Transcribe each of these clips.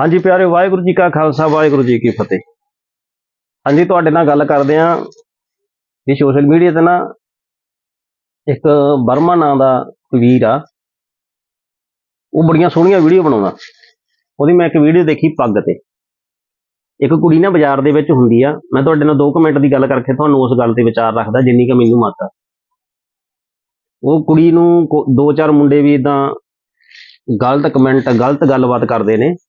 ਹਾਂਜੀ ਪਿਆਰੇ ਵਾਹਿਗੁਰੂ ਜੀ ਕਾ ਖਾਲਸਾ, ਵਾਹਿਗੁਰੂ ਜੀ ਕੀ ਫਤਿਹ। ਹਾਂਜੀ, ਤੁਹਾਡੇ ਨਾਲ ਗੱਲ ਕਰਦੇ ਆਂ ਇਹ ਸੋਸ਼ਲ ਮੀਡੀਆ ਤੇ ਨਾ ਇੱਕ ਬਰਮਾ ਨਾਂ ਦਾ ਵੀਰ ਆ। ਉਹ ਬੜੀਆਂ ਸੋਹਣੀਆਂ ਵੀਡੀਓ ਬਣਾਉਂਦਾ। ਉਹਦੀ ਮੈਂ ਇੱਕ ਵੀਡੀਓ ਦੇਖੀ ਪੱਗ ਤੇ। ਇੱਕ ਕੁੜੀ ਨਾ ਬਾਜ਼ਾਰ ਦੇ ਵਿੱਚ ਹੁੰਦੀ ਆ। ਮੈਂ ਤੁਹਾਡੇ ਨਾਲ 2 ਮਿੰਟ ਦੀ ਗੱਲ ਕਰਕੇ ਤੁਹਾਨੂੰ ਉਸ ਗੱਲ ਤੇ ਵਿਚਾਰ ਰੱਖਦਾ, ਜਿੰਨੀ ਕਿ ਮੈਨੂੰ ਮਾਤਾ ਉਹ ਕੁੜੀ ਨੂੰ ਕੋ- ਦੋ ਚਾਰ ਮੁੰਡੇ ਵੀ ਇਦਾਂ ਗਲਤ ਕਮੈਂਟ ਗਲਤ ਗੱਲਬਾਤ ਕਰਦੇ ਨੇ।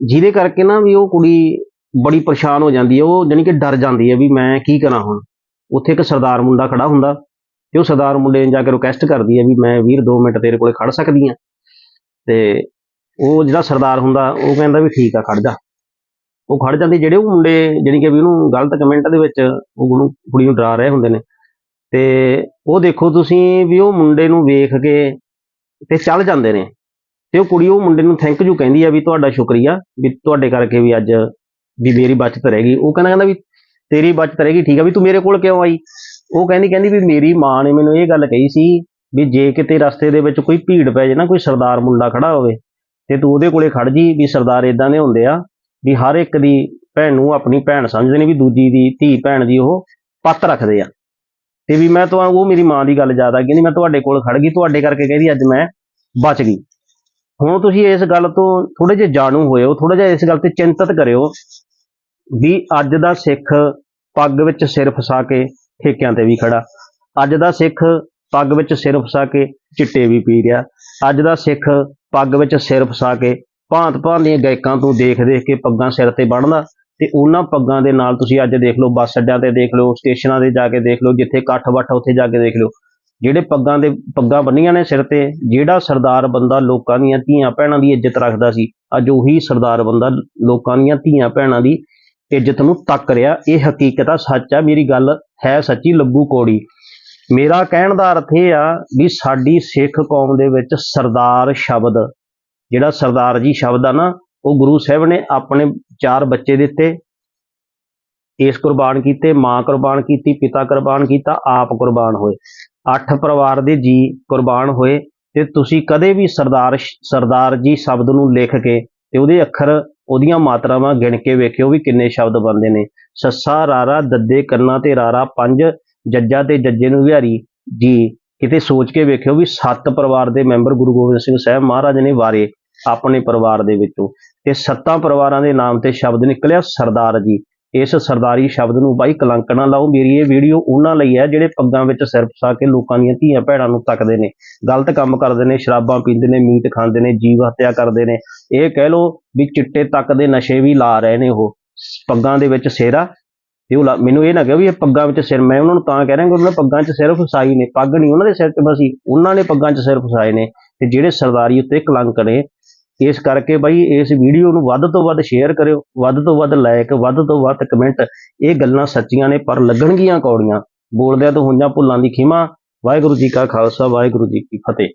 ਜਿਹਦੇ ਕਰਕੇ ਨਾ ਵੀ ਉਹ ਕੁੜੀ ਬੜੀ ਪਰੇਸ਼ਾਨ ਹੋ ਜਾਂਦੀ ਹੈ, ਉਹ ਜਾਣੀ ਕਿ ਡਰ ਜਾਂਦੀ ਹੈ ਵੀ ਮੈਂ ਕੀ ਕਰਾਂ ਹੁਣ। ਉੱਥੇ ਇੱਕ ਸਰਦਾਰ ਮੁੰਡਾ ਖੜਾ ਹੁੰਦਾ ਤੇ ਉਹ ਸਰਦਾਰ ਮੁੰਡੇ ਨੂੰ ਜਾ ਕੇ ਰਿਕੁਐਸਟ ਕਰਦੀ ਹੈ ਵੀ ਮੈਂ ਵੀਰ 2 ਮਿੰਟ ਤੇਰੇ ਕੋਲੇ ਖੜ ਸਕਦੀ ਆ ਤੇ ਉਹ ਜਿਹੜਾ ਸਰਦਾਰ ਹੁੰਦਾ, ਉਹ ਕਹਿੰਦਾ ਵੀ ਠੀਕ ਆ, ਖੜ ਜਾ। ਉਹ ਖੜ ਜਾਂਦੇ ਜਿਹੜੇ ਉਹ ਮੁੰਡੇ ਜਾਣੀ ਕਿ ਵੀ ਉਹਨੂੰ ਗਲਤ ਕਮੈਂਟ ਦੇ ਵਿੱਚ ਉਹ ਉਹਨੂੰ ਕੁੜੀ ਨੂੰ ਡਰਾ ਰਹੇ ਹੁੰਦੇ ਨੇ। ਤੇ ਉਹ ਦੇਖੋ ਤੁਸੀਂ ਵੀ ਉਹ ਮੁੰਡੇ ਨੂੰ ਵੇਖ ਕੇ ਤੇ ਚੱਲ ਜਾਂਦੇ ਨੇ। ਤੇ ਉਹ ਕੁੜੀ ਉਹ ਮੁੰਡੇ ਨੂੰ ਥੈਂਕ ਯੂ ਕਹਿੰਦੀ ਆ ਵੀ ਤੁਹਾਡਾ ਸ਼ੁਕਰੀਆ ਵੀ ਤੁਹਾਡੇ ਕਰਕੇ ਵੀ ਅੱਜ ਵੀ ਮੇਰੀ ਬਚਤ ਰਹਿ ਗਈ ਉਹ ਕਹਿੰਦਾ ਕਹਿੰਦਾ ਵੀ ਤੇਰੀ ਬਚਤ ਰਹਿ ਗਈ ਠੀਕ ਆ, ਵੀ ਤੂੰ ਮੇਰੇ ਕੋਲ ਕਿਉਂ ਆਈ? ਉਹ ਕਹਿੰਦੀ ਕਹਿੰਦੀ ਵੀ ਮੇਰੀ ਮਾਂ ਨੇ ਮੈਨੂੰ ਇਹ ਗੱਲ ਕਹੀ ਸੀ ਵੀ ਜੇ ਕਿਤੇ ਰਸਤੇ ਦੇ ਵਿੱਚ ਕੋਈ ਭੀੜ ਪੈ ਜੇ ਨਾ, ਕੋਈ ਸਰਦਾਰ ਮੁੰਡਾ ਖੜਾ ਹੋਵੇ ਤੇ ਤੂੰ ਉਹਦੇ ਕੋਲੇ ਖੜ ਜੀ ਵੀ ਸਰਦਾਰ ਇਦਾਂ ਦੇ ਹੁੰਦੇ ਆ ਵੀ ਹਰ ਇੱਕ ਦੀ ਭੈਣ ਨੂੰ ਆਪਣੀ ਭੈਣ ਸਮਝਦੇ ਨੇ ਵੀ ਦੂਜੀ ਦੀ ਧੀ ਭੈਣ ਦੀ ਉਹ ਪੱਤ ਰੱਖਦੇ ਆ। ਤੇ ਵੀ ਮੈਂ ਤੁਹਾਨੂੰ ਉਹ ਮੇਰੀ ਮਾਂ ਦੀ ਗੱਲ ਯਾਦ ਆ ਗਈ ਕਹਿੰਦੀ, ਮੈਂ ਤੁਹਾਡੇ ਕੋਲ ਖੜ ਗਈ, ਤੁਹਾਡੇ ਕਰਕੇ ਕਹਿੰਦੀ ਅੱਜ ਮੈਂ ਬਚ ਗਈ। ਹੁਣ ਤੁਸੀਂ ਇਸ ਗੱਲ ਤੋਂ ਥੋੜੇ ਜਿਹਾ ਜਾਣੂ ਹੋਏ ਹੋ ਥੋੜਾ ਜਿਹਾ ਇਸ ਗੱਲ ਤੇ ਚਿੰਤਤ ਕਰਿਓ ਵੀ ਅੱਜ ਦਾ ਸਿੱਖ ਪੱਗ ਵਿੱਚ ਸਿਰ ਫਸਾ ਕੇ ਠੇਕਿਆਂ ਤੇ ਵੀ ਖੜਾ। ਅੱਜ ਦਾ ਸਿੱਖ ਪੱਗ ਵਿੱਚ ਸਿਰ ਫਸਾ ਕੇ ਚਿੱਟੇ ਵੀ ਪੀ ਰਿਹਾ। ਅੱਜ ਦਾ ਸਿੱਖ ਪੱਗ ਵਿੱਚ ਸਿਰ ਫਸਾ ਕੇ ਭਾਂਤ ਭਾਂਤ ਦੀਆਂ ਗਾਇਕਾਂ ਤੋਂ ਦੇਖ ਦੇਖ ਕੇ ਪੱਗਾਂ ਸਿਰ ਤੇ ਬੰਨ੍ਹਦਾ ਤੇ ਉਹਨਾਂ ਪੱਗਾਂ ਦੇ ਨਾਲ ਤੁਸੀਂ ਅੱਜ ਦੇਖ ਲਓ ਬੱਸ ਅੱਡਿਆਂ ਤੇ ਦੇਖ ਲਓ, ਸਟੇਸ਼ਨਾਂ ਤੇ ਜਾ ਕੇ ਦੇਖ ਲਓ, ਜਿੱਥੇ ਇਕੱਠ ਵੱਠ ਉੱਥੇ ਜਾ ਕੇ ਦੇਖ ਲਓ। ਜਿਹੜੇ ਪੱਗਾਂ ਦੇ ਪੱਗਾਂ ਬੰਨੀਆਂ ਨੇ ਸਿਰ ਤੇ, ਜਿਹੜਾ ਸਰਦਾਰ ਬੰਦਾ ਲੋਕਾਂ ਦੀਆਂ ਧੀਆਂ ਭੈਣਾਂ ਦੀ ਇੱਜ਼ਤ ਰੱਖਦਾ ਸੀ, ਅੱਜ ਉਹੀ ਸਰਦਾਰ ਬੰਦਾ ਲੋਕਾਂ ਦੀਆਂ ਧੀਆਂ ਭੈਣਾਂ ਦੀ ਇੱਜ਼ਤ ਨੂੰ ਤੱਕ ਰਿਹਾ। ਇਹ ਹਕੀਕਤ ਆ, ਸੱਚ ਆ, ਮੇਰੀ ਗੱਲ ਹੈ ਸੱਚੀ, ਲੱਗੂ ਕੋੜੀ। ਮੇਰਾ ਕਹਿਣ ਦਾ ਅਰਥ ਇਹ ਆ ਵੀ ਸਾਡੀ ਸਿੱਖ ਕੌਮ ਦੇ ਵਿੱਚ ਸਰਦਾਰ ਸ਼ਬਦ, ਜਿਹੜਾ ਸਰਦਾਰ ਜੀ ਸ਼ਬਦ ਆ ਨਾ, ਉਹ ਗੁਰੂ ਸਾਹਿਬ ਨੇ ਆਪਣੇ ਚਾਰ ਬੱਚੇ ਦਿੱਤੇ। ਇਸ ਕੁਰਬਾਨ ਕੀਤੇ, ਮਾਂ ਕੁਰਬਾਨ ਕੀਤੀ, ਪਿਤਾ ਕੁਰਬਾਨ ਕੀਤਾ, ਆਪ ਕੁਰਬਾਨ ਹੋਏ। ਅੱਠ ਪਰਿਵਾਰ ਦੇ ਜੀ ਕੁਰਬਾਨ ਹੋਏ ਤੇ ਤੁਸੀਂ ਕਦੇ ਵੀ ਸਰਦਾਰ ਸਰਦਾਰ ਜੀ ਸ਼ਬਦ ਨੂੰ ਲਿਖ ਕੇ ਤੇ ਉਹਦੇ ਅੱਖਰ ਉਹਦੀਆਂ ਮਾਤਰਾਵਾਂ ਗਿਣ ਕੇ ਵੇਖਿਓ ਵੀ ਕਿੰਨੇ ਸ਼ਬਦ ਬਣਦੇ ਨੇ। ਸੱਸਾ, ਰਾਰਾ, ਦੱਦੇ, ਕੰਨਾ ਤੇ ਰਾਰਾ, ਪੰਜ, ਜੱਜਾ ਤੇ ਜੱਜੇ ਨੂੰ ਵਿਹਾਰੀ, ਜੀ, ਕਿਤੇ ਸੋਚ ਕੇ ਵੇਖਿਓ ਵੀ ਸੱਤ ਪਰਿਵਾਰ ਦੇ ਮੈਂਬਰ ਗੁਰੂ ਗੋਬਿੰਦ ਸਿੰਘ ਸਾਹਿਬ ਮਹਾਰਾਜ ਨੇ ਵਾਰੇ ਆਪਣੇ ਪਰਿਵਾਰ ਦੇ ਵਿੱਚੋਂ ਤੇ ਸੱਤਾਂ ਪਰਿਵਾਰਾਂ ਦੇ ਨਾਮ ਤੇ ਸ਼ਬਦ ਨਿਕਲਿਆ ਸਰਦਾਰ ਜੀ। ਇਸ ਸਰਦਾਰੀ ਸ਼ਬਦ ਨੂੰ ਬਾਈ ਕਲੰਕ ਨਾ ਲਾਓ। ਮੇਰੀ ਇਹ ਵੀਡੀਓ ਉਹਨਾਂ ਲਈ ਹੈ ਜਿਹੜੇ ਪੱਗਾਂ ਵਿੱਚ ਸਿਰ ਫਸਾ ਕੇ ਲੋਕਾਂ ਦੀਆਂ ਧੀਆਂ ਭੈਣਾਂ ਨੂੰ ਤੱਕਦੇ ਨੇ। ਗਲਤ ਕੰਮ ਕਰਦੇ ਨੇ, ਸ਼ਰਾਬਾਂ ਪੀਂਦੇ ਨੇ, ਮੀਟ ਖਾਂਦੇ ਨੇ, ਜੀਵ ਹੱਤਿਆ ਕਰਦੇ ਨੇ। ਇਹ ਕਹਿ ਲਓ ਵੀ ਚਿੱਟੇ ਤੱਕ ਦੇ ਨਸ਼ੇ ਵੀ ਲਾ ਰਹੇ ਨੇ ਉਹ। ਪੱਗਾਂ ਦੇ ਵਿੱਚ ਸਿਰ ਆ। ਤੇ ਉਹ ਲਾ- ਮੈਨੂੰ ਇਹ ਨਾ ਕਹੋ ਵੀ ਇਹ ਪੱਗਾਂ ਵਿੱਚ ਸਿਰ, ਮੈਂ ਉਹਨਾਂ ਨੂੰ ਤਾਂ ਕਹਿ ਰਿਹਾ ਕਿ ਉਹਨਾਂ ਨੇ ਪੱਗਾਂ 'ਚ ਸਿਰ ਫਸਾਈ ਨੇ। ਪੱਗ ਨਹੀਂ ਉਹਨਾਂ ਦੇ ਸਿਰ 'ਚ ਫਸੀ, ਉਹਨਾਂ ਨੇ ਪੱਗਾਂ 'ਚ ਸਿਰ ਫਸਾਏ ਨੇ। ਤੇ ਜਿਹੜੇ ਸਰਦਾਰੀ ਉੱਤੇ ਕਲੰਕ ਨੇ ਇਸ ਕਰਕੇ ਬਾਈ ਇਸ ਵੀਡੀਓ ਨੂੰ ਵੱਧ ਤੋਂ ਵੱਧ ਸ਼ੇਅਰ ਕਰਿਓ, ਵੱਧ ਤੋਂ ਵੱਧ ਲਾਇਕ ਵੱਧ ਤੋਂ ਵੱਧ ਕਮੈਂਟ ਇਹ ਗੱਲਾਂ ਸੱਚੀਆਂ ਨੇ, ਪਰ ਲੱਗਣਗੀਆਂ ਕੌੜੀਆਂ। ਬੋਲਦਿਆਂ ਤੋਂ ਹੋਈਆਂ ਭੁੱਲਾਂ ਦੀ ਖਿਮਾ। ਵਾਹਿਗੁਰੂ ਜੀ ਕਾ ਖਾਲਸਾ, ਵਾਹਿਗੁਰੂ ਜੀ ਕੀ ਫਤਿਹ।